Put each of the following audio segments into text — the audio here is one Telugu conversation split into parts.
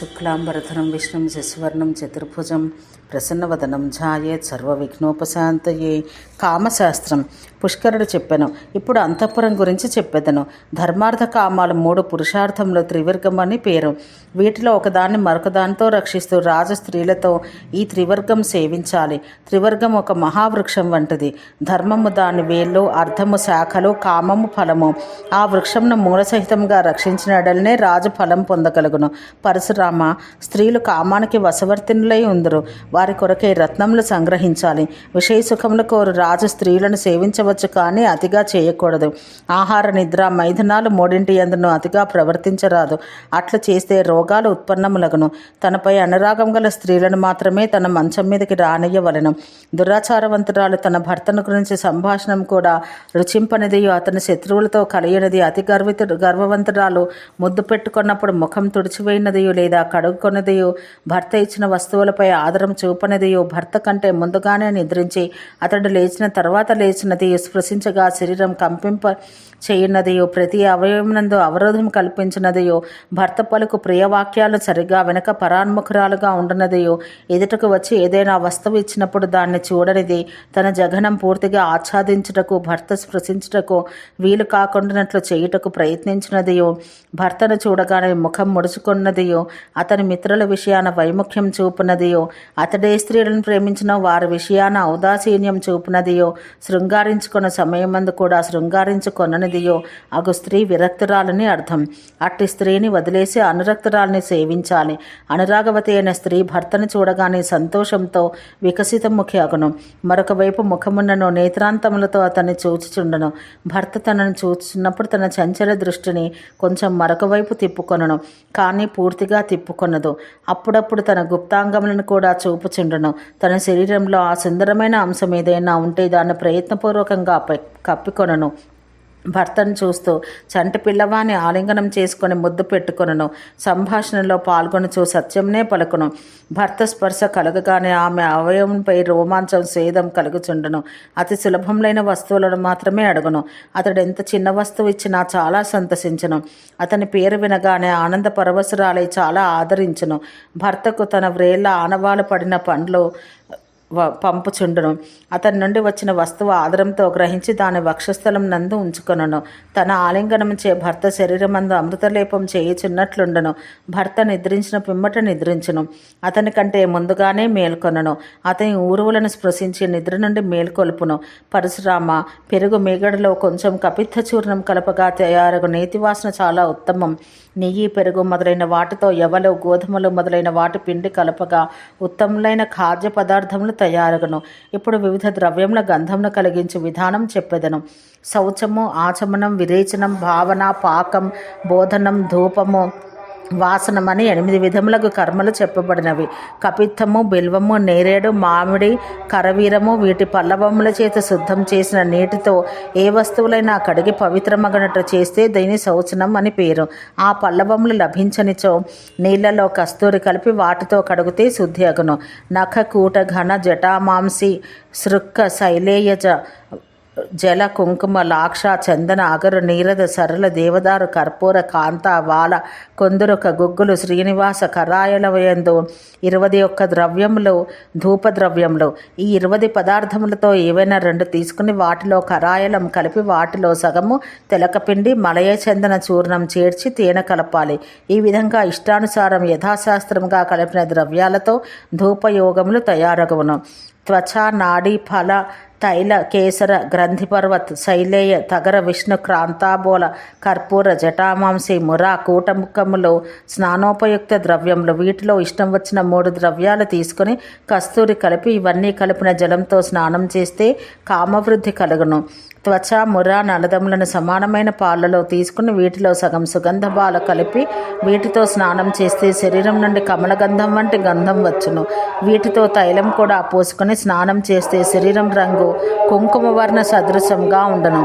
శుక్లాంబరధరం విష్ణుం శశివర్ణం చతుర్భుజం ప్రసన్నవదనం ఝాయేత్ సర్వవిఘ్నోపశాంతయే. కామశాస్త్రం పుష్కరుడు చెప్పెను. ఇప్పుడు అంతఃపురం గురించి చెప్పెదను. ధర్మార్థ కామాలు మూడు పురుషార్థంలో త్రివర్గం అని పేరు. వీటిలో ఒకదాన్ని మరొకదానితో రక్షిస్తూ రాజు స్త్రీలతో ఈ త్రివర్గం సేవించాలి. త్రివర్గం ఒక మహావృక్షం వంటిది. ధర్మము దాని వేళ్ళు అర్థము శాఖలు కామము ఫలము. ఆ వృక్షంను మూలసహితంగా రక్షించినడల్నే రాజు ఫలం పొందగలుగును. పరశురామ స్త్రీలు కామానికి వశవర్తినులై ఉందరు. వారి కొరకే రత్నములు సంగ్రహించాలి. విషయ సుఖముల కోరు రాజు స్త్రీలను సేవించవచ్చు కానీ అతిగా చేయకూడదు. ఆహార నిద్ర మైథునాలు మూడింటి అందును అతిగా ప్రవర్తించరాదు. అట్లు చేస్తే రోగాలు ఉత్పన్నములగును. తనపై అనురాగం గల స్త్రీలను మాత్రమే తన మంచం మీదకి రానియ్యవలెను. దురాచారవంతురాలు తన భర్తను గురించి సంభాషణం కూడా రుచింపనిదియు. అతని శత్రువులతో కలియనిది అతి గర్వితు గర్వవంతురాలు. ముద్దు పెట్టుకున్నప్పుడు ముఖం తుడిచివేయినదియు లేదా కడుగుకొన్నదియు భర్త ఇచ్చిన వస్తువులపై ఆదరం చూపనిదియు. భర్త కంటే ముందుగానే నిద్రించి అతడు లేచిన తర్వాత లేచినది స్పృశించగా శరీరం కంపింప చేయున్నదియో ప్రతి అవయవమునందు అవరోధం కల్పించినదియో భర్త పలుకు ప్రియవాక్యాలు సరిగా వెనక పరాన్ముఖురాలుగా ఉండనదియో ఎదుటకు వచ్చి ఏదైనా వస్తువు ఇచ్చినప్పుడు దాన్ని చూడనిది తన జగనం పూర్తిగా ఆచ్ఛాదించుటకు భర్త స్పృశించుటకు వీలు కాకుండానట్లు చేయుటకు ప్రయత్నించినదియో భర్తను చూడగానే ముఖం ముడుచుకున్నదియో అతని మిత్రుల విషయాన వైముఖ్యం చూపునదియో అతడే స్త్రీలను ప్రేమించిన వారి విషయాన ఔదాసీన్యం చూపునదియో శృంగారించుకున్న సమయమందు కూడా శృంగారించుకొననిదియో అగు స్త్రీ విరక్తురాలని అర్థం. అట్టి స్త్రీని వదిలేసి అనురక్తురాలని సేవించాలి. అనురాగవతి అయిన స్త్రీ భర్తను చూడగానే సంతోషంతో వికసితముఖి అగును మరొకవైపు ముఖమున్నను నేత్రాంతములతో అతన్ని చూచుచుండను. భర్త తనను చూచున్నప్పుడు తన చంచల దృష్టిని కొంచెం మరొక వైపు తిప్పుకొనను. కానీ పూర్తిగా తిప్పుకొనదు. అప్పుడప్పుడు తన గుప్తాంగములను కూడా చూపుచుండును. తన శరీరంలో ఆ సుందరమైన అంశం ఏదైనా ఉంటే దాన్ని ప్రయత్నపూర్వకంగా కప్పికొనను. భర్తను చూస్తూ చంటి పిల్లవాని ఆలింగనం చేసుకొని ముద్దు పెట్టుకొనను సంభాషణలో పాల్గొనుచు సత్యంనే పలుకును. భర్త స్పర్శ కలగగానే ఆమె అవయవంపై రోమాంచం సేదం కలుగుచుండును. అతి సులభములైన వస్తువులను మాత్రమే అడుగును. అతడు ఎంత చిన్న వస్తువు ఇచ్చినా చాలా సంతసించును. అతని పేరు వినగానే ఆనంద పరవశురాలై చాలా ఆదరించును. భర్తకు తన వ్రేళ్ళ ఆనవాలు పడిన పండ్లు పంపుచుండును. అతని నుండి వచ్చిన వస్తువు ఆదరంతో గ్రహించి దాని వక్షస్థలం నందు ఉంచుకొనును. తన ఆలింగనముచే భర్త శరీరమందు అమృతలేపం చేయుచున్నట్లుండను. భర్త నిద్రించిన పిమ్మట నిద్రించును. అతని కంటే ముందుగానే మేల్కొనను. అతని ఊరువులను స్పృశించి నిద్ర నుండి మేల్కొల్పును. పరశురామ పెరుగు మీగడలో కొంచెం కపిత్త చూర్ణం కలపగా తయారగు నేతివాసన చాలా ఉత్తమం. నెయ్యి పెరుగు మొదలైన వాటితో ఎవలు గోధుమలు మొదలైన వాటి పిండి కలపగా ఉత్తములైన ఖాద్య పదార్థములు తయారగును. ఇప్పుడు వివిధ ద్రవ్యముల గంధమును కలిగించు విధానం చెప్పెదను. శౌచము ఆచమనం విరేచనం భావన పాకం బోధనం ధూపము వాసనమని ఎనిమిది విధములకు కర్మలు చెప్పబడినవి. కపిత్తము బిల్వము నేరేడు మామిడి కరవీరము వీటి పల్లవముల చేత శుద్ధం చేసిన నీటితో ఏ వస్తువులైనా కడిగి పవిత్రమగనట్టు చేస్తే దీని శౌచనం అని పేరు. ఆ పల్లవములు లభించనిచో నీళ్ళలో కస్తూరి కలిపి వాటితో కడిగితే శుద్ధి అగును. నఖ కూట ఘన జటామాంసి సృక్క శైలేయజ జల కుంకుమ లాక్ష చందన అగరు నీరద సరళ దేవదారు కర్పూర కాంత వాల కొందరొక గుగ్గులు శ్రీనివాస కరాయలవయందు ఇరవై ఒక్క ద్రవ్యములు ధూప ద్రవ్యములు. ఈ ఇరవై పదార్థములతో ఏవైనా రెండు తీసుకుని వాటిలో కరాయలం కలిపి వాటిలో సగము తెలకపిండి మలయ చందన చూర్ణం చేర్చి తేనె కలపాలి. ఈ విధంగా ఇష్టానుసారం యథాశాస్త్రంగా కలిపిన ద్రవ్యాలతో ధూపయోగములు తయారగును. త్వచ నాడీ ఫల తైల కేసర గ్రంథిపర్వత్ శైలేయ తగర విష్ణు క్రాంతాబోల కర్పూర జటామాంసి మురా కూటముఖములు స్నానోపయుక్త ద్రవ్యములు. వీటిలో ఇష్టం వచ్చిన మూడు ద్రవ్యాలు తీసుకొని కస్తూరి కలిపి ఇవన్నీ కలిపిన జలంతో స్నానం చేస్తే కామవృద్ధి కలుగును. త్వచ ముర నలదములను సమానమైన పాలలో తీసుకుని వీటిలో సగం సుగంధ బాల కలిపి వీటితో స్నానం చేస్తే శరీరం నుండి కమలగంధం వంటి గంధం వచ్చును. వీటితో తైలం కూడా పోసుకొని స్నానం చేస్తే శరీరం రంగు కుంకుమ వర్ణ సదృశంగా ఉండను.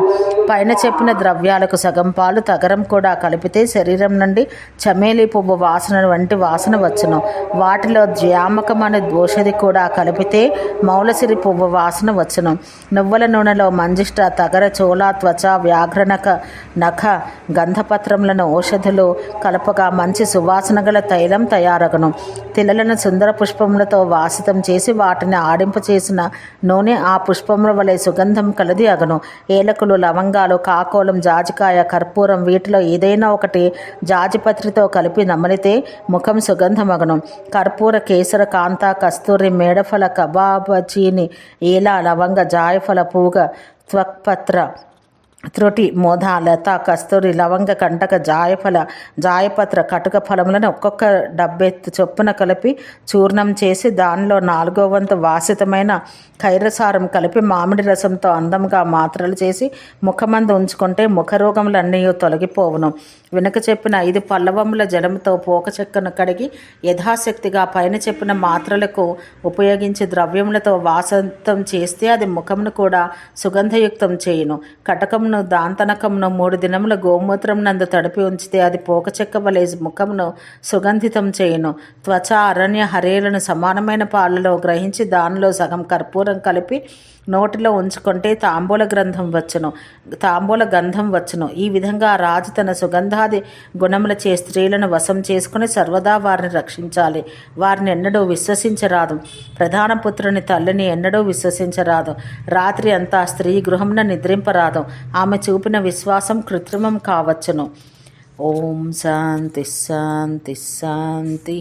పైన చెప్పిన ద్రవ్యాలకు సగం పాలు తగరం కూడా కలిపితే శరీరం నుండి చమేలి పువ్వు వాసన వంటి వాసన వచ్చును. వాటిలో జ్యామకం అనే దోషది కూడా కలిపితే మౌలసిరి పువ్వు వాసన వచ్చును. నువ్వుల నూనెలో మంజిష్ట తల చోళ త్వచ వ్యాఘ్రనక నఖ గంధపత్రములను ఔషధులు కలపగా మంచి సువాసన గల తైలం తయారగను. తిలలను సుందర పుష్పములతో వాసితం చేసి వాటిని ఆడింపు చేసిన నూనె ఆ పుష్పముల వలె సుగంధం కలది అగను. ఏలకులు లవంగాలు కాకోలం జాజికాయ కర్పూరం వీటిలో ఏదైనా ఒకటి జాజిపత్రితో కలిపి నమలితే ముఖం సుగంధమగను. కర్పూర కేసర కాంత కస్తూరి మేడఫల కబాబచీని ఏలా లవంగ జాయఫల పూగ త్వక్పత్ర త్రుటి మోధ లత కస్తూరి లవంగ కంటక జాయఫల జాయపత్ర కటుక ఫలములను ఒక్కొక్క డబ్బెత్తు చొప్పున కలిపి చూర్ణం చేసి దానిలో నాలుగో వంతు వాసితమైన ఖైరసారం కలిపి మామిడి రసంతో అందంగా మాత్రలు చేసి ముఖమందు ఉంచుకుంటే ముఖరోగములన్నీ తొలగిపోవును. వెనుక చెప్పిన ఐదు పల్లవముల జలముతో పోక చెక్కను కడిగి యథాశక్తిగా పైన చెప్పిన మాత్రలకు ఉపయోగించి ద్రవ్యములతో వాసంతం చేస్తే అది ముఖమును కూడా సుగంధయుక్తం చేయును. ముఖమును దాంతనకమును మూడు దినముల గోమూత్రం నందు తడిపి ఉంచితే అది పోక చెక్క వలె ముఖమును సుగంధితం చేయును. త్వచ అరణ్య హరేలను సమానమైన పాలలో గ్రహించి దానిలో సగం కర్పూరం కలిపి నోటిలో ఉంచుకుంటే తాంబూల గ్రంథం వచ్చును. తాంబూల గంధం వచ్చును. ఈ విధంగా రాజు తన సుగంధాది గుణములచే స్త్రీలను వశం చేసుకుని సర్వదా వారిని రక్షించాలి. వారిని ఎన్నడూ విశ్వసించరాదు. ప్రధాన పుత్రుని తల్లిని ఎన్నడూ విశ్వసించరాదు. రాత్రి అంతా స్త్రీ గృహంన నిద్రింపరాదు. ఆమె చూపిన విశ్వాసం కృత్రిమం కావచ్చును. ఓం శాంతి శాంతి శాంతి.